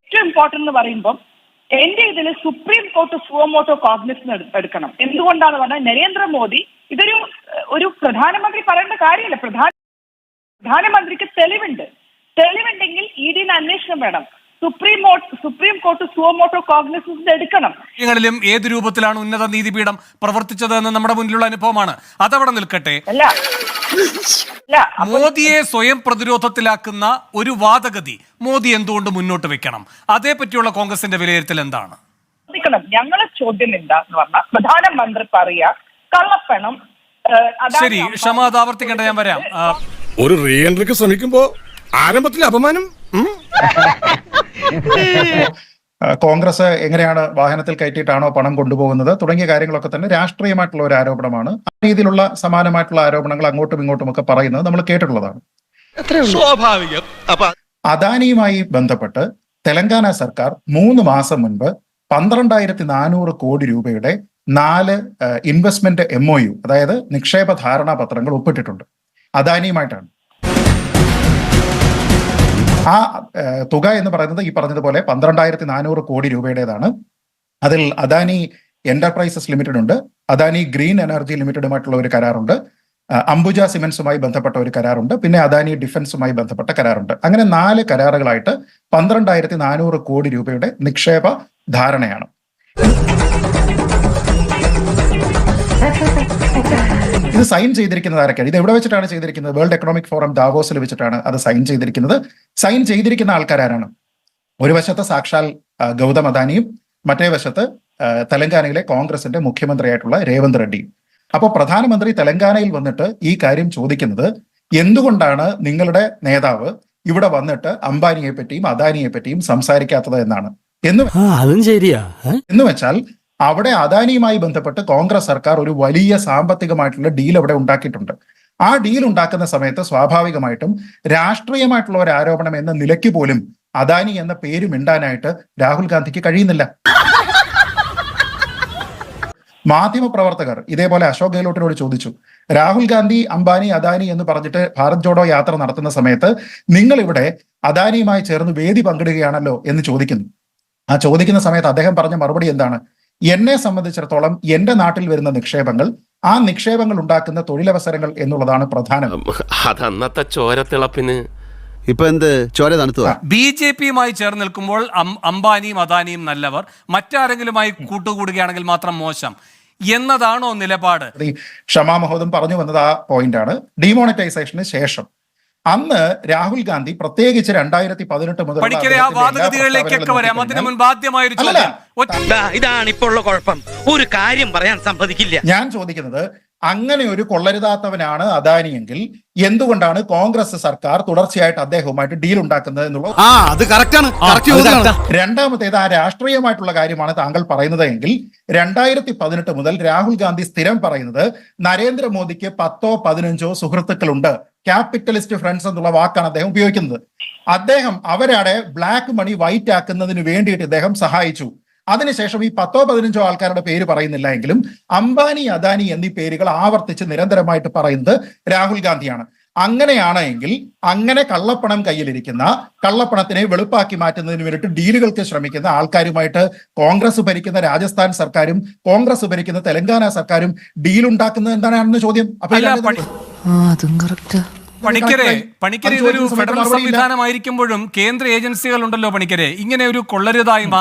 ഏറ്റവും ഇമ്പോർട്ടന്റ് എന്ന് പറയുമ്പോൾ എന്റെ ഇതിൽ സുപ്രീം കോർട്ട് സുവമോട്ടോ കോഗ്നിസ് എടുക്കണം. എന്തുകൊണ്ടാണ് പറഞ്ഞാൽ നരേന്ദ്രമോദി ഇതൊരു ഒരു പ്രധാനമന്ത്രി പറയേണ്ട കാര്യമല്ല. പ്രധാന പ്രധാനമന്ത്രിക്ക് തെളിവുണ്ട്. തെളിവുണ്ടെങ്കിൽ ഇ ഡിന് അന്വേഷണം വേണം. Supreme supreme court suo motu cognizance എടുക്കണം. ങ്ങളിലും ഏത് രൂപത്തിലാണ് ഉന്നത നീതിപീഠം പ്രവർത്തിച്ചത് എന്ന് നമ്മുടെ മുന്നിലുള്ള അനുഭവമാണ്. അതവിടെ നിൽക്കട്ടെ. അല്ല. മോദിയെ സ്വയം പ്രതിരോധത്തിലാക്കുന്ന ഒരു വാദഗതി മോദി എന്തുകൊണ്ട് മുന്നോട്ട് വെക്കണം? അതേപറ്റിയുള്ള കോൺഗ്രസിന്റെ വിലയിരുത്തൽ എന്താണ്? ഞങ്ങളെ ചോദ്യം എന്താന്ന് പറഞ്ഞാൽ പ്രധാനമന്ത്രി പറയാ കള്ളപ്പണം ശരി ക്ഷമ അത് ആവർത്തിക്കേണ്ട ഞാൻ വരാം. ഒരു റീഎൻട്രിക്ക് ശ്രമിക്കുമ്പോ ആരംഭത്തിൽ അപമാനം? കോൺഗ്രസ് എങ്ങനെയാണ് വാഹനത്തിൽ കയറ്റിയിട്ടാണോ പണം കൊണ്ടുപോകുന്നത് തുടങ്ങിയ കാര്യങ്ങളൊക്കെ തന്നെ രാഷ്ട്രീയമായിട്ടുള്ള ഒരു ആരോപണമാണ്. ആ രീതിയിലുള്ള സമാനമായിട്ടുള്ള ആരോപണങ്ങൾ അങ്ങോട്ടും ഇങ്ങോട്ടും ഒക്കെ പറയുന്നത് നമ്മൾ കേട്ടിട്ടുള്ളതാണ്. സ്വാഭാവികം. അദാനിയുമായി ബന്ധപ്പെട്ട് തെലങ്കാന സർക്കാർ മൂന്ന് മാസം മുൻപ് പന്ത്രണ്ടായിരത്തി നാനൂറ് കോടി രൂപയുടെ നാല് ഇൻവെസ്റ്റ്മെന്റ് എം ഒ യു അതായത് നിക്ഷേപ ധാരണാ പത്രങ്ങൾ ഒപ്പിട്ടിട്ടുണ്ട്. അദാനിയുമായിട്ടാണ്. ആ തുക എന്ന് പറയുന്നത് ഈ പറഞ്ഞതുപോലെ പന്ത്രണ്ടായിരത്തി നാനൂറ് കോടി രൂപയുടേതാണ്. അതിൽ അദാനി എന്റർപ്രൈസസ് ലിമിറ്റഡ് ഉണ്ട് അദാനി ഗ്രീൻ എനർജി ലിമിറ്റഡുമായിട്ടുള്ള ഒരു കരാറുണ്ട്. അംബുജ സിമെന്റ്സുമായി ബന്ധപ്പെട്ട ഒരു കരാറുണ്ട്. പിന്നെ അദാനി ഡിഫൻസുമായി ബന്ധപ്പെട്ട കരാറുണ്ട്. അങ്ങനെ നാല് കരാറുകളായിട്ട് പന്ത്രണ്ടായിരത്തി നാനൂറ് കോടി രൂപയുടെ നിക്ഷേപ ധാരണയാണ്. ഇത് സൈൻ ചെയ്തിരിക്കുന്നത് ആരൊക്കെയാണ്? ഇത് എവിടെ വെച്ചിട്ടാണ് ചെയ്തിരിക്കുന്നത്? വേൾഡ് എക്കണോമിക് ഫോറം ദാവോസിൽ വെച്ചിട്ടാണ് അത് സൈൻ ചെയ്തിരിക്കുന്നത്. സൈൻ ചെയ്തിരിക്കുന്ന ആൾക്കാരാണ് ഒരു വശത്ത് സാക്ഷാൽ ഗൗതം അദാനിയും മറ്റേ വശത്ത് തെലങ്കാനയിലെ കോൺഗ്രസിന്റെ മുഖ്യമന്ത്രിയായിട്ടുള്ള രേവന്ത് റെഡ്ഡി അപ്പോൾ പ്രധാനമന്ത്രി തെലങ്കാനയിൽ വന്നിട്ട് ഈ കാര്യം ചോദിക്കുന്നത് എന്തുകൊണ്ടാണ് നിങ്ങളുടെ നേതാവ് ഇവിടെ വന്നിട്ട് അംബാനിയെ പറ്റിയും അദാനിയെ പറ്റിയും സംസാരിക്കാത്തത് എന്നാണ്? എന്ന് അതും ശരിയാ. എന്ന് വെച്ചാൽ അവിടെ അദാനിയുമായി ബന്ധപ്പെട്ട് കോൺഗ്രസ് സർക്കാർ ഒരു വലിയ സാമ്പത്തികമായിട്ടുള്ള ഡീൽ അവിടെ ഉണ്ടാക്കിയിട്ടുണ്ട്. ആ ഡീൽ ഉണ്ടാക്കുന്ന സമയത്ത് സ്വാഭാവികമായിട്ടും രാഷ്ട്രീയമായിട്ടുള്ള ഒരു ആരോപണം എന്ന നിലയ്ക്ക് പോലും അദാനി എന്ന പേര് മിണ്ടാനായിട്ട് രാഹുൽ ഗാന്ധിക്ക് കഴിയുന്നില്ല. മാധ്യമപ്രവർത്തകർ ഇതേപോലെ അശോക് ഗെഹ്ലോട്ടിനോട് ചോദിച്ചു രാഹുൽ ഗാന്ധി അംബാനി അദാനി എന്ന് പറഞ്ഞിട്ട് ഭാരത് ജോഡോ യാത്ര നടത്തുന്ന സമയത്ത് നിങ്ങൾ ഇവിടെ അദാനിയുമായി ചേർന്ന് വേദി പങ്കിടുകയാണല്ലോ? എന്ന് ചോദിക്കുന്നു. ആ ചോദിക്കുന്ന സമയത്ത് അദ്ദേഹം പറഞ്ഞ മറുപടി എന്താണ്? എന്നെ സംബന്ധിച്ചിടത്തോളം എന്റെ നാട്ടിൽ വരുന്ന നിക്ഷേപങ്ങൾ ആ നിക്ഷേപങ്ങൾ ഉണ്ടാക്കുന്ന തൊഴിലവസരങ്ങൾ എന്നുള്ളതാണ് പ്രധാനം. അതന്നത്തെ ചോരത്തിളപ്പിന്. ഇപ്പൊ എന്ത്? ചോര തണുത്തു ബി ജെ പിയുമായി ചേർന്ന് നിൽക്കുമ്പോൾ അംബാനിയും അദാനിയും നല്ലവർ. മറ്റാരെങ്കിലുമായി കൂട്ടുകൂടുകയാണെങ്കിൽ മാത്രം മോശം. എന്നതാണോ നിലപാട്? ഈ ക്ഷമാ മഹോദം പറഞ്ഞു വന്നത് ആ ആണ്. ഡിമോണിറ്റൈസേഷന് ശേഷം. അന്ന് രാഹുൽ ഗാന്ധി പ്രത്യേകിച്ച് രണ്ടായിരത്തി പതിനെട്ട് മുതൽ വാദഗതികളിലേക്കൊക്കെ വരാം. അതിന് മുൻപ് ആദ്യമായ ഇതാണ് ഇപ്പോള്ള കുഴപ്പം. ഒരു കാര്യം പറയാൻ സമ്മതിക്കില്ല ഞാൻ ചോദിക്കുന്നത് അങ്ങനെ ഒരു കൊള്ളരുതാത്തവനാണ് അദാനിയെങ്കിൽ എന്തുകൊണ്ടാണ് കോൺഗ്രസ് സർക്കാർ തുടർച്ചയായിട്ട് അദ്ദേഹവുമായിട്ട് ഡീൽ ഉണ്ടാക്കുന്നത് എന്നുള്ളത്? രണ്ടാമത്തേത് ആ രാഷ്ട്രീയമായിട്ടുള്ള കാര്യമാണ് താങ്കൾ പറയുന്നത് എങ്കിൽ രണ്ടായിരത്തി പതിനെട്ട് മുതൽ രാഹുൽ ഗാന്ധി സ്ഥിരം പറയുന്നത് നരേന്ദ്രമോദിക്ക് പത്തോ പതിനഞ്ചോ സുഹൃത്തുക്കളുണ്ട്. ക്യാപിറ്റലിസ്റ്റ് ഫ്രണ്ട്സ് എന്നുള്ള വാക്കാണ് അദ്ദേഹം ഉപയോഗിക്കുന്നത്. അദ്ദേഹം അവരടെ ബ്ലാക്ക് മണി വൈറ്റ് ആക്കുന്നതിന് വേണ്ടിയിട്ട് അദ്ദേഹം സഹായിച്ചു. അതിനുശേഷം ഈ പത്തോ പതിനഞ്ചോ ആൾക്കാരുടെ പേര് പറയുന്നില്ല എങ്കിലും അംബാനി അദാനി എന്നീ പേരുകൾ ആവർത്തിച്ച് നിരന്തരമായിട്ട് പറയുന്നത് രാഹുൽ ഗാന്ധിയാണ്. അങ്ങനെയാണ് എങ്കിൽ അങ്ങനെ കള്ളപ്പണം കയ്യിലിരിക്കുന്ന കള്ളപ്പണത്തിനെ വെളുപ്പാക്കി മാറ്റുന്നതിന് വേണ്ടിയിട്ട് ഡീലുകൾക്ക് ശ്രമിക്കുന്ന ആൾക്കാരുമായിട്ട് കോൺഗ്രസ് ഭരിക്കുന്ന രാജസ്ഥാൻ സർക്കാരും കോൺഗ്രസ് ഭരിക്കുന്ന തെലങ്കാന സർക്കാരും ഡീൽ ഉണ്ടാക്കുന്നത് എന്താണെന്ന് ചോദ്യം? അപ്പൊ പണിക്കരെ പണിക്കരെ ഇതൊരു ഫെഡറൽ സംവിധാനം സംവിധാനമായിരിക്കുമ്പോഴും കേന്ദ്ര ഏജൻസികൾ ഉണ്ടല്ലോ പണിക്കരെ. ഇങ്ങനെ ഒരു കൊള്ളരുതായ്മ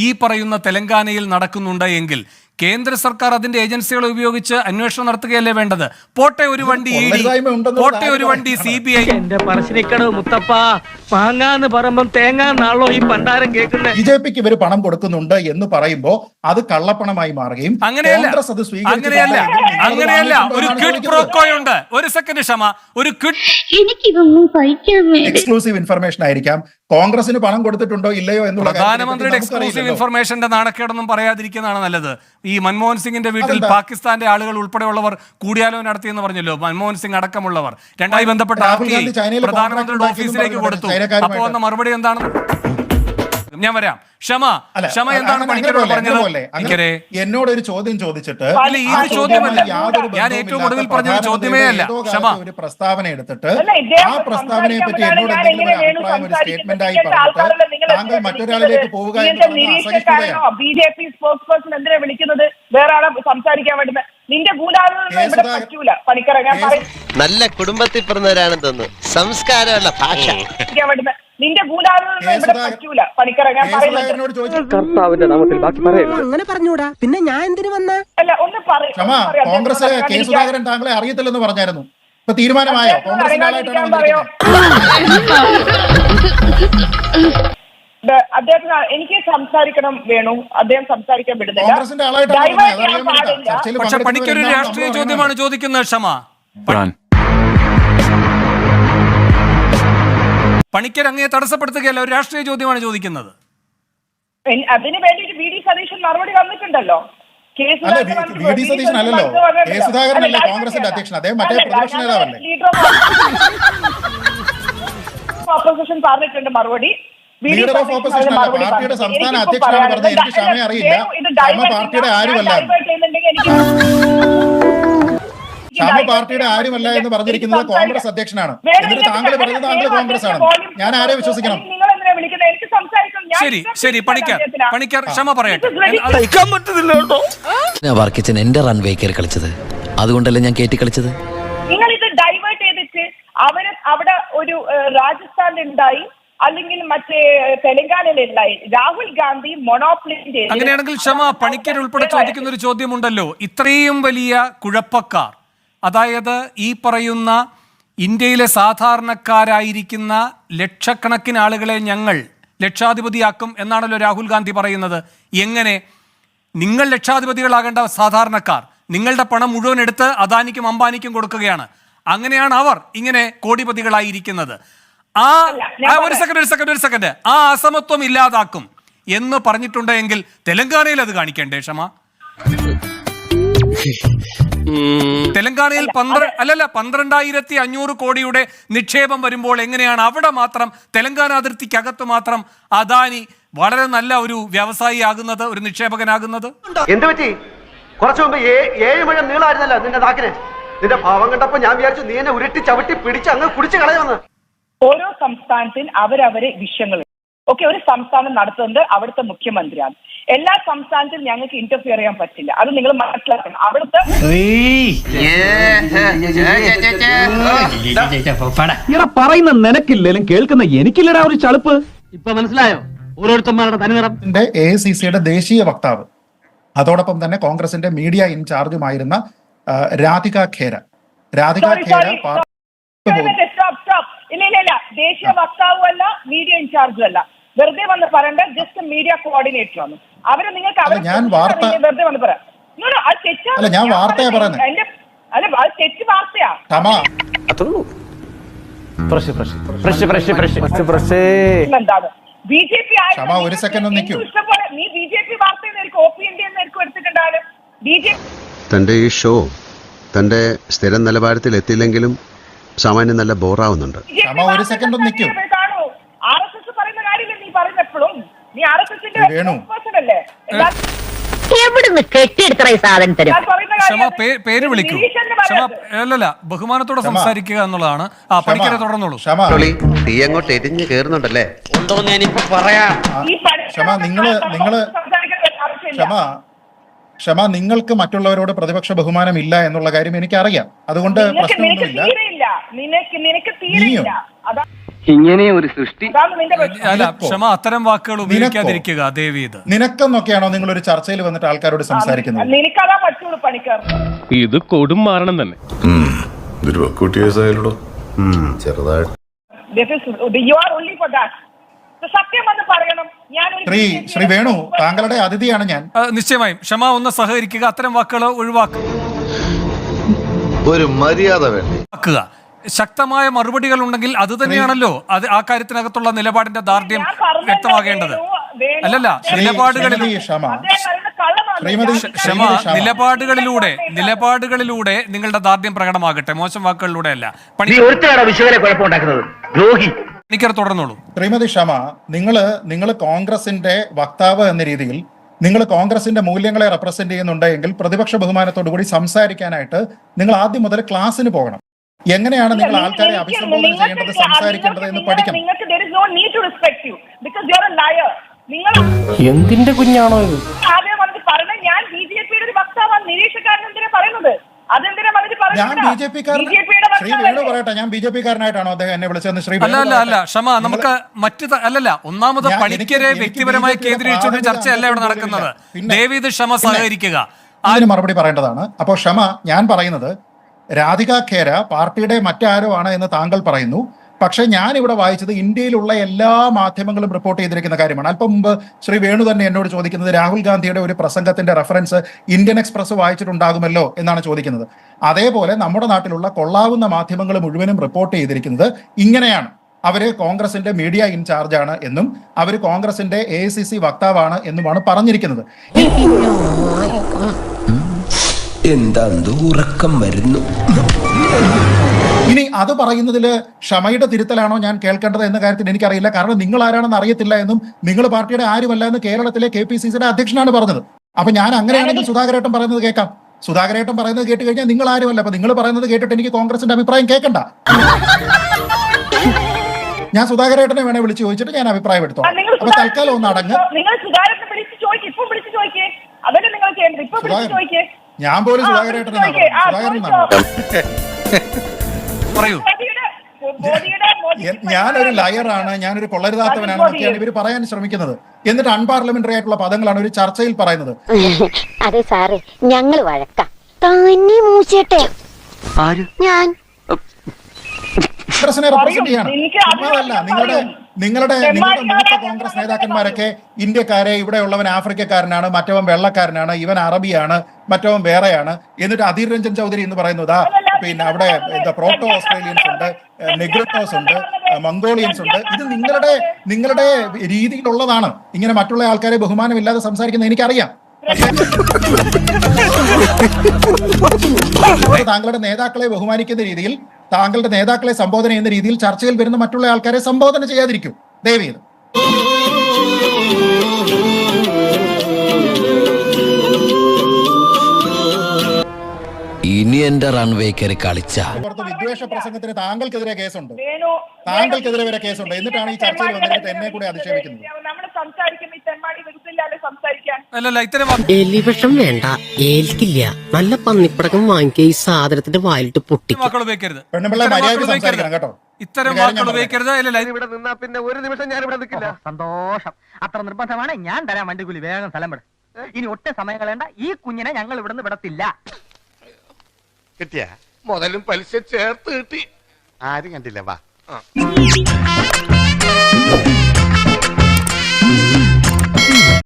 ഈ പറയുന്ന തെലങ്കാനയിൽ നടക്കുന്നുണ്ട് എങ്കിൽ കേന്ദ്ര സർക്കാർ അതിന്റെ ഏജൻസികളെ ഉപയോഗിച്ച് അന്വേഷണം നടത്തുകയല്ലേ വേണ്ടത്? പോട്ടെ ഒരു വണ്ടി പോട്ടെ ഒരു വണ്ടി സി ബി ഐ എന്റെ പറശ്ശിനിക്കടവ് മുത്തപ്പ മാങ്ങാന്ന് പറയുമ്പം തേങ്ങാന്നാണല്ലോ ഈ പണ്ടാരം കേൾക്കുന്നത് ബി ജെ പിക്ക് ഇവർ പണം കൊടുക്കുന്നുണ്ട് എന്ന് പറയുമ്പോൾ അത് കള്ളപ്പണമായി മാറുകയും അങ്ങനെയല്ല. അങ്ങനെയല്ല. അങ്ങനെയല്ല. ഒരു ക്വിഡ് ഉണ്ട്. പ്രോക്കോയുണ്ട് ഒരു സെക്കൻഡ് ക്ഷമ. ഒരു ക്വിഡ് എക്സ്ക്ലൂസീവ് ഇൻഫർമേഷൻ ആയിരിക്കാം. കോൺഗ്രസിന് പണം കൊടുത്തിട്ടുണ്ടോ ഇല്ലയോ എന്നുള്ള പ്രധാനമന്ത്രിയുടെ എക്സ്ക്ലൂസീവ്. ഇൻഫർമേഷന്റെ നാണക്കേടൊന്നും പറയാതിരിക്കുന്നതാണ് നല്ലത് ഈ മൻമോഹൻ സിംഗിന്റെ വീട്ടിൽ? പാകിസ്ഥാന്റെ ആളുകൾ ഉൾപ്പെടെയുള്ളവർ കൂടിയാലോചന നടത്തിയെന്ന് പറഞ്ഞല്ലോ മൻമോഹൻ സിംഗ് അടക്കമുള്ളവർ രണ്ടായി ബന്ധപ്പെട്ട പ്രധാനമന്ത്രിയുടെ ഓഫീസിലേക്ക് കൊടുത്തു അപ്പോ അപ്പോൾ വന്ന മറുപടി എന്താണ് ഞാൻ വരാം. ക്ഷമ ക്ഷമ എന്താണ് പണിക്കരോട് പറഞ്ഞത്? എന്നോട് ഒരു ചോദ്യം ചോദിച്ചിട്ട് അല്ല, ഇത് ഒരു ചോദ്യമല്ല. ഞാൻ ഏറ്റവും ഒടുവിൽ പറഞ്ഞത് ചോദ്യമേ അല്ല. ക്ഷമ. ഒരു പ്രസ്താവന എടുത്തിട്ട് ആ പ്രസ്താവനയെ പറ്റി എന്നോട് എന്തെങ്കിലും ഒരു അഭിപ്രായം ഒരു സ്റ്റേറ്റ്മെന്റ് ആയി പറഞ്ഞിട്ട് താങ്കൾ മറ്റൊരാളിലേക്ക് പോവുക എന്ന് പറഞ്ഞാൽ പറയുന്നത് B J P spokesperson എന്തിനാ വിളിക്കുന്നത്? വേറെ ആളെ സംസാരിക്കാൻ വേണ്ടുന്നത് നിന്റെ ഇവിടെ പറ്റൂല. നല്ല കുടുംബത്തിൽ പിറന്നവരാണെന്ന് തോന്നുന്നു. സംസ്കാരമല്ല ഭാഷ. നിന്റെ ഇവിടെ പറ്റൂല. കർത്താവിന്റെ നാമത്തിൽ ബാക്കി പറയരുത്. അങ്ങനെ പറഞ്ഞൂടാ. പിന്നെ ഞാൻ എന്തിനു വന്ന? അല്ല ഒന്ന് ക്ഷമ കോൺഗ്രസ് കെ സുധാകരൻ താങ്കളെ അറിയത്തില്ലെന്ന് പറഞ്ഞായിരുന്നു. ഇപ്പൊ തീരുമാനമായോ? കോൺഗ്രസ് കോൺഗ്രസിന്റെ ആളായിട്ടാണ് പറയോ? അദ്ദേഹത്തിന് എനിക്ക് സംസാരിക്കണം വേണു അദ്ദേഹം സംസാരിക്കാൻ വിടുന്നില്ല പക്ഷെ പണിക്കൊരു രാഷ്ട്രീയ ചോദ്യമാണ്. ചോദിക്കുന്നത് ക്ഷമ പണിക്കർ അങ്ങയെ തടസ്സപ്പെടുത്തുകയല്ല ഒരു രാഷ്ട്രീയ ചോദ്യമാണ് ചോദിക്കുന്നത് അതിന് വേണ്ടിയിട്ട് വി ഡി സതീശൻ മറുപടി വന്നിട്ടുണ്ടല്ലോ വി- ഡി സതീശൻ അല്ലല്ലോ. കെ സുധാകരൻ അല്ലേ കോൺഗ്രസിന്റെ അധ്യക്ഷൻ. അദ്ദേഹം മറ്റേ പ്രതിപക്ഷ നേതാവല്ലേ? ഓപ്പോസിഷൻ പറഞ്ഞിട്ടുണ്ട് മറുപടി ലീഡർ ഓഫ് ഓപ്പോസിഷൻ അല്ല, പാർട്ടിയുടെ സംസ്ഥാന അധ്യക്ഷനാണ് പറഞ്ഞത്. എനിക്ക് ക്ഷമ അറിയില്ല. ക്ഷമ പാർട്ടിയുടെ ആരുമല്ല. ഞാൻ ക്ഷമ പാർട്ടിയുടെ ആരുമല്ല എന്ന് പറഞ്ഞിരിക്കുന്നത് കോൺഗ്രസ് അധ്യക്ഷനാണ്. എന്നിട്ട് താങ്കൾ പറയുന്നത് താങ്കൾ കോൺഗ്രസ് ആണ് ഞാൻ ആരെ വിശ്വസിക്കണം? നിങ്ങൾ എന്തിനാ വിളിക്കുന്നത്? എനിക്ക് സംസാരിക്കണം ഞാൻ ശരി ശരി പണിക്കർ പണിക്കർ ക്ഷമ പറയട്ടെ. is very- അത് വർക്കിച്ചൻ എന്റെ റൺവേ കയറി കളിച്ചത്? അതുകൊണ്ടല്ലേ ഞാൻ കയറ്റി കളിച്ചത്? നിങ്ങൾ ഇത് ഡൈവേർട്ട് ചെയ്തിട്ട് അവർ അവിടെ ഒരു രാജസ്ഥാനിലുണ്ടായി. അല്ലെങ്കിൽ മറ്റേ തെലങ്കാനയിലുണ്ടായി രാഹുൽ ഗാന്ധി മൊണോപ്ലിന്റെ അങ്ങനെയാണെങ്കിൽ ക്ഷമ പണിക്കർ ഉൾപ്പെടെ ചോദിക്കുന്ന ഒരു ചോദ്യമുണ്ടല്ലോ. ഇത്രയും വലിയ കുഴപ്പക്കാർ അതായത് ഈ പറയുന്ന ഇന്ത്യയിലെ സാധാരണക്കാരായിരിക്കുന്ന ലക്ഷക്കണക്കിന് ആളുകളെ ഞങ്ങൾ ലക്ഷാധിപതിയാക്കും എന്നാണല്ലോ രാഹുൽ ഗാന്ധി പറയുന്നത്. എങ്ങനെ? നിങ്ങൾ ലക്ഷാധിപതികളാകേണ്ട സാധാരണക്കാർ നിങ്ങളുടെ പണം മുഴുവൻ എടുത്ത് അദാനിക്കും അംബാനിക്കും കൊടുക്കുകയാണ്. അങ്ങനെയാണ് അവർ ഇങ്ങനെ കോടിപതികളായിരിക്കുന്നത്. ആ ഒരു സെക്കൻഡ് ഒരു സെക്കൻഡ് ഒരു സെക്കൻഡ് ആ അസമത്വം ഇല്ലാതാക്കും എന്ന് പറഞ്ഞിട്ടുണ്ടെങ്കിൽ തെലങ്കാനയിൽ അത് കാണിക്കണ്ടേ ക്ഷമ? തെലങ്കാനയിൽ പന്ത്രണ്ട് അല്ലല്ല പന്ത്രണ്ടായിരത്തി അഞ്ഞൂറ് കോടിയുടെ നിക്ഷേപം വരുമ്പോൾ എങ്ങനെയാണ്? അവിടെ മാത്രം തെലങ്കാന അതിർത്തിക്കകത്ത് മാത്രം അദാനി വളരെ നല്ല ഒരു വ്യവസായി ആകുന്നത് ഒരു നിക്ഷേപകനാകുന്നത്? എന്ത് പറ്റി? കുറച്ചു മുമ്പ് ഏഴ് മഴ നീളായിരുന്നല്ലോ നിന്റെ നാക്കിന്. നിന്റെ ഭാവം കണ്ടപ്പോ ഞാൻ വിചാരിച്ചു നീ എന്നെ ഉരുട്ടി ചവിട്ടി പിടിച്ച് അങ്ങ് കുടിച്ച് കളയുമെന്ന്. ഓരോ സംസ്ഥാനത്തിൽ അവരവരെ വിഷയങ്ങൾ. ഓക്കെ ഒരു സംസ്ഥാനം നടത്തുന്നത് അവിടുത്തെ മുഖ്യമന്ത്രിയാണ്. എല്ലാ സംസ്ഥാനത്തിലും ഞങ്ങൾക്ക് ഇന്റർഫിയർ ചെയ്യാൻ പറ്റില്ല. അത് നിങ്ങൾ മനസ്സിലാക്കണം. അവിടുത്തെ പറയുന്ന നിനക്കില്ലേലും കേൾക്കുന്ന എനിക്കില്ലടാ ഒരു ചളുപ്പ്. ഇപ്പൊ മനസ്സിലായോ? ഓരോരുത്തന്മാരുടെ തനിനിറം. ന്റെ എ സി സിയുടെ ദേശീയ വക്താവ് അതോടൊപ്പം തന്നെ കോൺഗ്രസിന്റെ മീഡിയ ഇൻചാർജുമായിരുന്ന രാധിക ഖേര. രാധിക ഖേര പാർട്ടി ഇല്ല ഇല്ല ഇല്ല. ദേശീയ വക്താവും അല്ല മീഡിയ ഇൻചാർജും അല്ല. വെറുതെ വന്ന് പറയണ്ട ജസ്റ്റ് മീഡിയ കോർഡിനേറ്റർ ആണ്. അവർ നിങ്ങൾക്ക് അവരെ ഞാൻ വാർത്ത- അറിയില്ല, വെറുതെ വന്ന് പറയാം അത് തെറ്റാണ്. ഞാൻ വാർത്തയാ പറയുന്നത്. എന്റെ- അല്ല അത് തെറ്റ് വാർത്തയാ. എന്താണ് ബി ജെ പി ഒരു. ഇഷ്ടംപോലെ നീ ബി ജെ പി വാർത്തയെന്നായിരിക്കും ഒ പി ഇന്ത്യ എന്നായിരിക്കും എടുത്തിട്ടുണ്ടാവും ബി ജെ തന്റെ ഈ ഷോ തന്റെ സ്ഥിരം നിലവാരത്തിൽ എത്തിയില്ലെങ്കിലും സാമാന്യം നല്ല ബോറാവുന്നുണ്ട്. ക്ഷമ, ഒരു സെക്കൻഡ് ഒന്ന് നിൽക്കൂ. കാണൂ? ആർ എസ് എസ് പറയുന്ന കാര്യമില്ല നീ പറയുന്ന എപ്പോഴും നീ ആർ എസ് എസിന്റെ വേണു. അല്ലേ? എല്ലാ- എവിടുന്ന് കെട്ടിയെടുത്ത ഈ സാധനത്തിന് ഞാൻ പറയുന്ന കാര്യം ക്ഷമ പേ- പേര് വിളിക്കൂ. ക്ഷമ. അല്ലല്ല ബഹുമാനത്തോടെ. സംസാരിക്കുക എന്നുള്ളതാണ്. ആ പണിക്കരെ തുടർന്നോളൂ ക്ഷമ. തീ അങ്ങോട്ട് എരിഞ്ഞ് കേറുന്നുണ്ടല്ലേ? ഈ പണി- ക്ഷമ, നിങ്ങള്- നിങ്ങള്- ആവശ്യമില്ല. ക്ഷമ. ക്ഷമ നിങ്ങൾക്ക് മറ്റുള്ളവരോട് പ്രതിപക്ഷ ബഹുമാനം ഇല്ല എന്നുള്ള കാര്യം എനിക്കറിയാം. അതുകൊണ്ട് പ്രശ്നമൊന്നുമില്ല. നിനക്ക് നിനക്ക് തീരെയില്ല. അതാ ഇങ്ങനെ ഒരു സൃഷ്ടി? ക്ഷമ അത്തരം വാക്കുകൾ ഉപയോഗിക്കാതിരിക്കുക ദേവി ഇത്. നിനക്കെന്നൊക്കെയാണോ നിങ്ങൾ ഒരു ചർച്ചയിൽ വന്നിട്ട് ആൾക്കാരോട് സംസാരിക്കുന്നത്? ഇത് കൊടും മാറണം തന്നെ. ഇതൊരു കുട്ടിയേസായാലോ ചെറുതായിട്ട്. സത്യം വന്ന് പറയണം. ഞാൻ ഒരു ശ്രീ ശ്രീ വേണു താങ്കളുടെ അതിഥിയാണ് ഞാൻ. നിശ്ചയമായും. ക്ഷമ ഒന്ന് സഹകരിക്കുക അത്തരം വാക്കുകൾ ഒഴിവാക്കുക. ഒരു മര്യാദ വേണ്ട? ശക്തമായ മറുപടികൾ ഉണ്ടെങ്കിൽ അത് തന്നെയാണല്ലോ. അത് ആ കാര്യത്തിനകത്തുള്ള നിലപാടിന്റെ ദാർഢ്യം വ്യക്തമാകേണ്ടത്. അല്ലല്ല നിലപാടുകളിൽ ക്ഷമ അദ്ദേഹം പറയുന്ന ശ്രീമതി ക്ഷമ ക്ഷമ. നിലപാടുകളിലൂടെ നിലപാടുകളിലൂടെ നിങ്ങളുടെ ദാർഢ്യം പ്രകടമാകട്ടെ. മോശം വാക്കുകളിലൂടെ അല്ല. പണി ഒരുത്തരാണ് വിശ്വകരെ കുഴപ്പമുണ്ടാക്കുന്നത്? ദ്രോഹി. പണിക്കർ തുടർന്നോളൂ. ശ്രീമതി ഷമ നിങ്ങൾ നിങ്ങൾ കോൺഗ്രസിന്റെ വക്താവ് എന്ന രീതിയിൽ നിങ്ങൾ കോൺഗ്രസിന്റെ മൂല്യങ്ങളെ റെപ്രസെന്റ് ചെയ്യുന്നുണ്ടെങ്കിൽ പ്രതിപക്ഷ ബഹുമാനത്തോടു കൂടി സംസാരിക്കാനായിട്ട് നിങ്ങൾ ആദ്യം മുതൽ ക്ലാസ്സിന് പോകണം. എങ്ങനെയാണ് നിങ്ങൾ ആൾക്കാരെ അഭിസംബോധന ചെയ്യേണ്ടത് സംസാരിക്കേണ്ടത് എന്ന് പഠിക്കണം. നിങ്ങൾക്ക് there is no need to respect you because you are a liar. നിങ്ങൾ എന്തിന്റെ കുഞ്ഞാണോ ഇത്? ആദ്യം പറഞ്ഞത് ഞാൻ ബി ജെ പിയുടെ ഒരു വക്താവാണ്. നിരീക്ഷക്കാരൻ എന്തിനാ പറയുന്നത്? ഞാൻ ബി ജെ പി കാരൻ ശ്രീ വേണു പറയട്ടെ ഞാൻ ബി ജെ പി കാരനായിട്ടാണോ അദ്ദേഹം എന്നെ വിളിച്ചതെന്ന് ശ്രീ അല്ല അല്ല അല്ല ക്ഷമ നമുക്ക് മറ്റു അല്ലല്ല ഒന്നാമത് പണിക്കരെ വ്യക്തിപരമായി കേന്ദ്രീകരിച്ചുകൊണ്ട് ചർച്ചയല്ല ഇവിടെ നടക്കുന്നത്. ദേവീത് ക്ഷമ സഹകരിക്കുക. അതിന് മറുപടി പറയേണ്ടതാണ്. അപ്പോൾ ക്ഷമ ഞാൻ പറയുന്നത് രാധിക ഖേര പാർട്ടിയുടെ മറ്റാരോ ആണ് എന്ന് താങ്കൾ പറയുന്നു. പക്ഷേ ഞാൻ ഇവിടെ വായിച്ചത് ഇന്ത്യയിലുള്ള എല്ലാ മാധ്യമങ്ങളും റിപ്പോർട്ട് ചെയ്തിരിക്കുന്ന കാര്യമാണ്. അല്പം മുമ്പ് ശ്രീ വേണു തന്നെ എന്നോട് ചോദിക്കുന്നത് രാഹുൽ ഗാന്ധിയുടെ ഒരു പ്രസംഗത്തിന്റെ റെഫറൻസ് ഇന്ത്യൻ എക്സ്പ്രസ് വായിച്ചിട്ടുണ്ടാകുമല്ലോ എന്നാണ് ചോദിക്കുന്നത്. അതേപോലെ നമ്മുടെ നാട്ടിലുള്ള കൊള്ളാവുന്ന മാധ്യമങ്ങൾ മുഴുവനും റിപ്പോർട്ട് ചെയ്തിരിക്കുന്നത് ഇങ്ങനെയാണ്. അവർ കോൺഗ്രസിന്റെ മീഡിയ ഇൻചാർജ് ആണ് എന്നും അവർ കോൺഗ്രസിന്റെ എ സി സി വക്താവാണ് എന്നുമാണ് പറഞ്ഞിരിക്കുന്നത്. എന്താ ഉറക്കം വരുന്നു? ഇനി അത് പറയുന്നതിൽ ക്ഷമയുടെ തിരുത്തലാണോ ഞാൻ കേൾക്കേണ്ടത് എന്ന കാര്യത്തിൽ എനിക്കറിയില്ല. കാരണം നിങ്ങൾ ആരാണെന്ന് അറിയത്തില്ല എന്നും നിങ്ങൾ പാർട്ടിയുടെ ആരുമല്ല എന്ന് കേരളത്തിലെ കെ പി സി സിയുടെ അധ്യക്ഷനാണ് പറഞ്ഞത്. അപ്പൊ ഞാൻ അങ്ങനെയാണെങ്കിൽ സുധാകരേട്ടൻ പറയുന്നത് കേൾക്കാം. സുധാകരേട്ടൻ പറയുന്നത് കേട്ട് കഴിഞ്ഞാൽ നിങ്ങൾ ആരുമല്ല. അപ്പൊ നിങ്ങൾ പറയുന്നത് കേട്ടിട്ട് എനിക്ക് കോൺഗ്രസിന്റെ അഭിപ്രായം കേൾക്കണ്ട. ഞാൻ സുധാകരേട്ടനെ വേണേ വിളിച്ച് ചോദിച്ചിട്ട് ഞാൻ അഭിപ്രായം എടുത്തോ നിങ്ങൾ അപ്പൊ തൽക്കാലം ഒന്ന് അടങ്ങ്. നിങ്ങൾ സുധാകരനെ വിളിച്ച് ചോദിക്കും. ഇപ്പൊ വിളിച്ച് ചോദിക്കേ. അതല്ലേ നിങ്ങൾ ചെയ്യേണ്ടത്. ഇപ്പൊ വിളിച്ച് ചോദിക്കേ. ഞാൻ പോലും സുധാകരേട്ടനെ സുധാകരൻ. പറയൂ. ഞാനൊരു ലയറാണ് ഞാനൊരു കൊള്ളരുതാത്തവനാണ് എന്നൊക്കെയാണ് ഇവർ പറയാൻ ശ്രമിക്കുന്നത്. എന്നിട്ട് അൺപാർലമെന്ററി ആയിട്ടുള്ള പദങ്ങളാണ് ഒരു ചർച്ചയിൽ പറയുന്നത്. അതെ സാറേ ഞങ്ങൾ വഴക്കാം. തന്നെ മൂച്ചേട്ടെ ഞാൻ. കോൺഗ്രസിനെ റെപ്രസെന്റ് ചെയ്യണം. നിങ്ങളുടെ നിങ്ങളുടെ നിങ്ങളുടെ മൂത്ത കോൺഗ്രസ് നേതാക്കന്മാരൊക്കെ ഇന്ത്യക്കാരെ ഇവിടെ ഉള്ളവൻ ആഫ്രിക്കക്കാരനാണ് മറ്റവൻ വെള്ളക്കാരനാണ് ഇവൻ അറബിയാണ് മറ്റവൻ വേറെയാണ്. എന്നിട്ട് അധീർ രഞ്ജൻ ചൗധരി എന്ന് പറയുന്നതാ "ദാ, പിന്നെ അവിടെ എന്താ പ്രോട്ടോ ഓസ്ട്രേലിയൻസ് ഉണ്ട് നെഗ്രട്ടോസ് ഉണ്ട് മംഗോളിയൻസ് ഉണ്ട്. ഇത് നിങ്ങളുടെ നിങ്ങളുടെ രീതിയിലുള്ളതാണ്. ഇങ്ങനെ മറ്റുള്ള ആൾക്കാരെ ബഹുമാനമില്ലാതെ സംസാരിക്കുന്നത് എനിക്കറിയാം. താങ്കളുടെ നേതാക്കളെ ബഹുമാനിക്കുന്ന രീതിയിൽ താങ്കളുടെ നേതാക്കളെ സംബോധന ചെയ്യുന്ന രീതിയിൽ ചർച്ചയിൽ വരുന്ന മറ്റുള്ള ആൾക്കാരെ സംബോധന ചെയ്യാതിരിക്കും. ദയവീത് ഇനി എന്റെ റൺവേ കയറി കളിച്ച. വിദ്വേഷ പ്രസംഗത്തിന് താങ്കൾക്കെതിരെ കേസുണ്ട്. താങ്കൾക്കെതിരെ വരെ കേസുണ്ട്. എന്നിട്ടാണ് ഈ ചർച്ചയിൽ വന്നിട്ട് എന്നെ കൂടെ അധിക്ഷേപിക്കുന്നത്. എലിവിഷം വേണ്ട. ഏൽക്കില്ല. നല്ല പന്നിപ്പടക്കം വാങ്ങിക്കുക ഈ സാധനത്തിന്റെ വായിലിട്ട് പൊട്ടി പെണ്ണുപിള്ള മര്യാദയ്ക്ക് സംസാരിക്കണം കേട്ടോ. ഇത്തരം വാക്കുകൾ ഉപയോഗിക്കരുത്. ഇവിടെ നിന്നാ പിന്നെ ഒരു നിമിഷം ഞാൻ ഇവിടെ നിൽക്കില്ല സന്തോഷം. അത്ര നിർബന്ധമാണ്. ഞാൻ തരാൻ വണ്ടിക്കൂലി വേഗം സ്ഥലം വിടും. ഇനി ഒട്ടും സമയം കളയണ്ട. ഈ കുഞ്ഞിനെ ഞങ്ങൾ ഇവിടുന്ന് വിടത്തില്ല. കിട്ടിയ? മുതലും പലിശ ചേർത്ത് കിട്ടി. ആരും കണ്ടില്ല വാ.